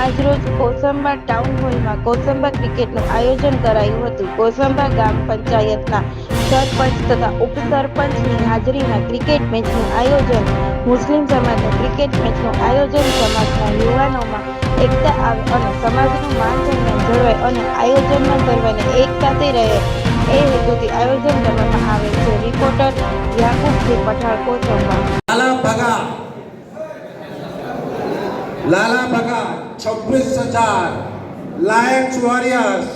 આજરોજ કોસંબા ટાઉન હોલમાં કોસંબા ક્રિકેટનું આયોજન કરાયું હતું. કોસંબા ગામ પંચાયતના સરપંચ તથા ઉપસરપંચની હાજરીમાં ક્રિકેટ મેચનું આયોજન, મુસ્લિમ સમાજના ક્રિકેટ મેચનું આયોજન સમાજના યુવાનોમાં એકતા આવે અને સમાજનું માન સન્માન જળવાય અને આયોજનમાં સર્વેને સાથે રહે એ હેતુથી આયોજન કરવામાં આવે છે. રિપોર્ટર યાકુબસિંહ પઠાણ કોસંબા. લાલા ભગા. લાલા ભગા. છવ્વીસ હજાર લાયન્સ વોરિયર્સ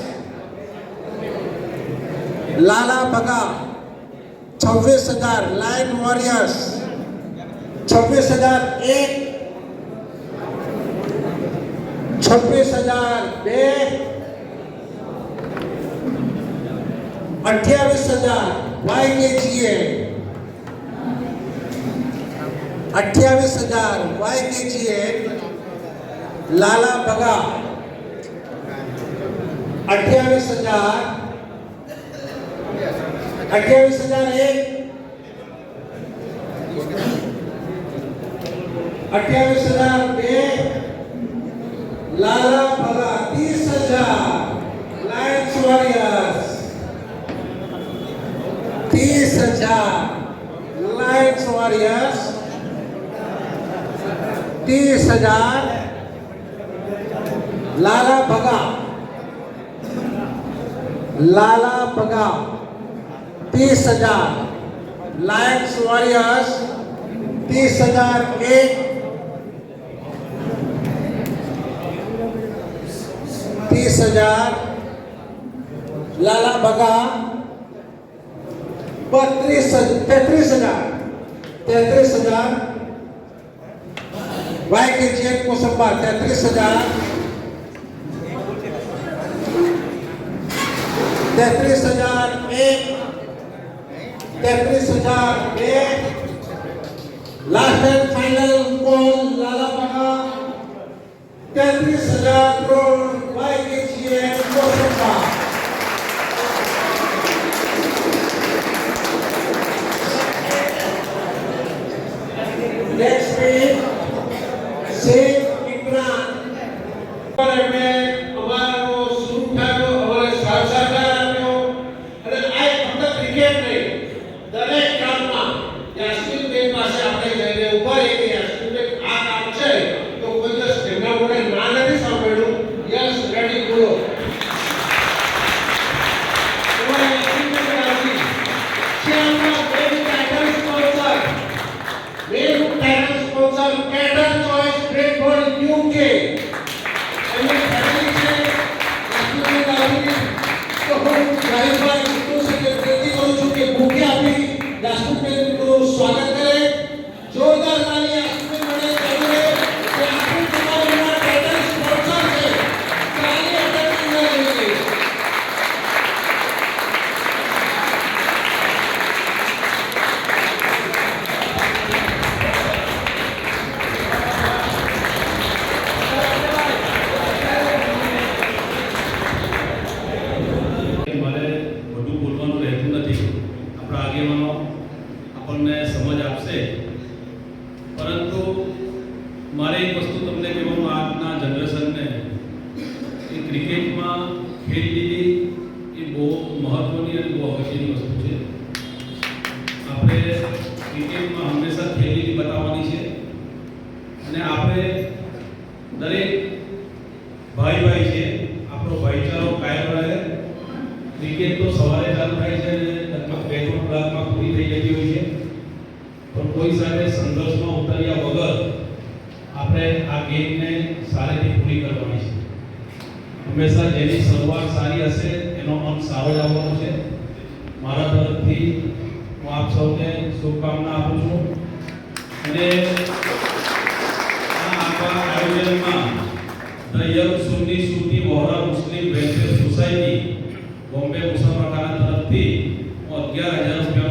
લાલા ભગા છવ્વીસ હજાર લાયન વોરિયર્સ છવ્વીસ હજાર એક છવ્વીસ હજાર બે અઠ્યાવીસ હજાર વાયકેજીએ અઠ્યાવીસ હજાર વાયકેજીએ લાલા પગા અઠ્યાવીસ હજાર. અઠ્યાવીસ હજાર એક. અઠ્યાવીસ હજાર બે. લાલા પગા ત્રીસ હજાર. Lions warriors. ત્રીસ હજાર. Lions warriors. ત્રીસ હજાર. लाला भगा लाला भगा तीस हजार लायन्स वॉरियर्स तीस हजार एक तीस हजार लाला भगा बत्तीस तैतीस हजार तैतीस हजार वाई के चेक को संभाल तैतीस हजार તેત્રીસ હજાર એક, તેત્રીસ હજાર બે last and final call Lalapada તેત્રીસ હજાર કરોડ વાય છીએ કોસંબા નેક્સ્ટ સ્પીડ સે સમજ પરંતુ મારે એક વસ્તુ તમને કહેવાનું આજના જનરેશનને કે ક્રિકેટમાં ખેલી એ બહુ મહત્ત્વની અને બહુ અગત્યની વસ્તુ છે. આપણે ક્રિકેટમાં હંમેશા ખેલદીલી બતાવવાની છે. અને આપણે દરેક ભાઈ ભાઈ છે, આપણો ભાઈચારો કાયમ રહે. ક્રિકેટ તો સવારે ચાલુ થાય છે અને લગભગ બે ત્રણ કલાકમાં પૂરી થઈ જતી હોય છે પણ કોઈ સાથે સંઘર્ષમાં ઉતર્યા વગર આપણે આ ગેમને સારીથી પૂરી કરવાની છે. હંમેશા જેની શરૂઆત સારી હશે, એનો અંત સારો લાવવાનો છે. મારા તરફથી હું આપ સૌને શુભકામના આપું છું. અને આ આખા આયોજનમાં the Sunni Sunni Vohra Muslim welfare society, Bombay Musafarkhana તરફથી હું અગિયાર હજાર રૂપિયાનો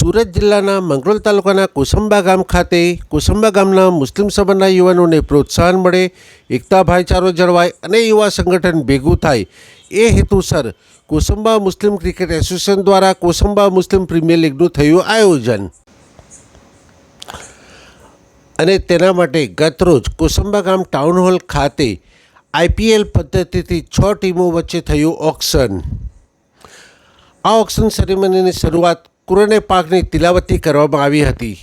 સુરત જિલ્લાના મંગરોળ તાલુકાના કુસંબા ગામ ખાતે કુસંબા ગામના મુસ્લિમ સમાજના યુવાનોને પ્રોત્સાહન મળે, એકતા ભાઈચારો જળવાય અને યુવા સંગઠન ભેગું થાય. એ હેતુસર કુસંબા મુસ્લિમ ક્રિકેટ એસોસિએશન દ્વારા કુસંબા મુસ્લિમ પ્રીમિયર લીગનું થયું આયોજન. અને તેના માટે ગતરોજ કુસંબા ગામ ટાઉન હોલ ખાતે આઈપીએલ પદ્ધતિથી છ ટીમો વચ્ચે થયું ઓક્શન. આ ઓક્શન સેરેમનીની શરૂઆત કુરને પાકની તિલાવતી કરવામાં આવી હતી.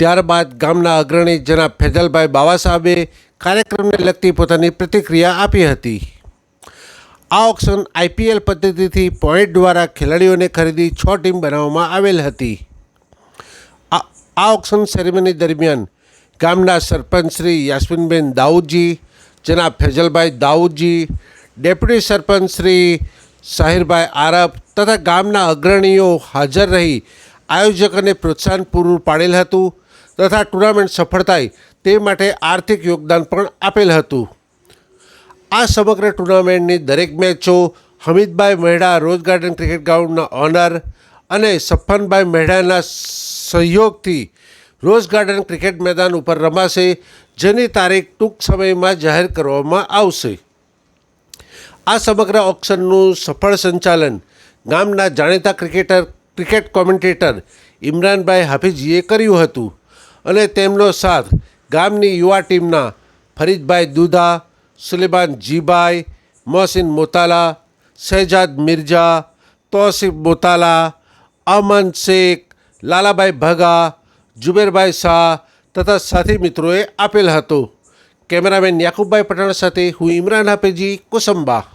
ત્યારબાદ ગામના અગ્રણી જનાબ ફેજલભાઈ બાવા સાહેબે કાર્યક્રમને લગતી પોતાની પ્રતિક્રિયા આપી હતી. આ ઓક્શન આઈપીએલ પદ્ધતિથી પોઈન્ટ દ્વારા ખેલાડીઓને ખરીદી છ ટીમ બનાવવામાં આવેલ હતી. આ આ ઓક્શન સેરેમની દરમિયાન ગામના સરપંચ શ્રી યાસ્મીનબેન દાઉદજી, જનાબ ફેજલભાઈ દાઉદજી, ડેપ્યુટી સરપંચ શ્રી સાહિરભાઈ આરબ તથા ગામના અગ્રણીઓ હાજર રહી આયોજકોને પ્રોત્સાહન પૂરું પાડેલ હતું તથા ટુર્નામેન્ટ સફળ થાય તે માટે આર્થિક યોગદાન પણ આપેલ હતું. આ સમગ્ર ટુર્નામેન્ટની દરેક મેચો Hamidbhai Maheda rose garden cricket ગ્રાઉન્ડના owner અને સફનભાઈ મહેડાના સહયોગથી રોઝ ગાર્ડન ક્રિકેટ મેદાન ઉપર રમાશે, જેની તારીખ ટૂંક સમયમાં જાહેર કરવામાં આવશે. આ સમગ્ર ઓક્શનનું સફળ સંચાલન ગામના જાણીતા ક્રિકેટર, ક્રિકેટ કોમેન્ટેટર ઇમરાનભાઈ હાફિઝીએ કર્યું હતું અને તેમનો સાથ ગામની યુવા ટીમના ફરીદભાઈ દુધા, સુલેમાન જીભાઈ, મોહસિન મોતાલા, શહેજાદ મિર્જા, તોસિફ મોતાલા, અમન શેખ, લાલાભાઈ ભગા જુબેરભાઈ શાહ તથા સાથી મિત્રોએ આપેલ હતો. કેમેરામેન યાકુબભાઈ પઠાણ સાથે હું ઇમરાન હાફેજી, કુસંબા.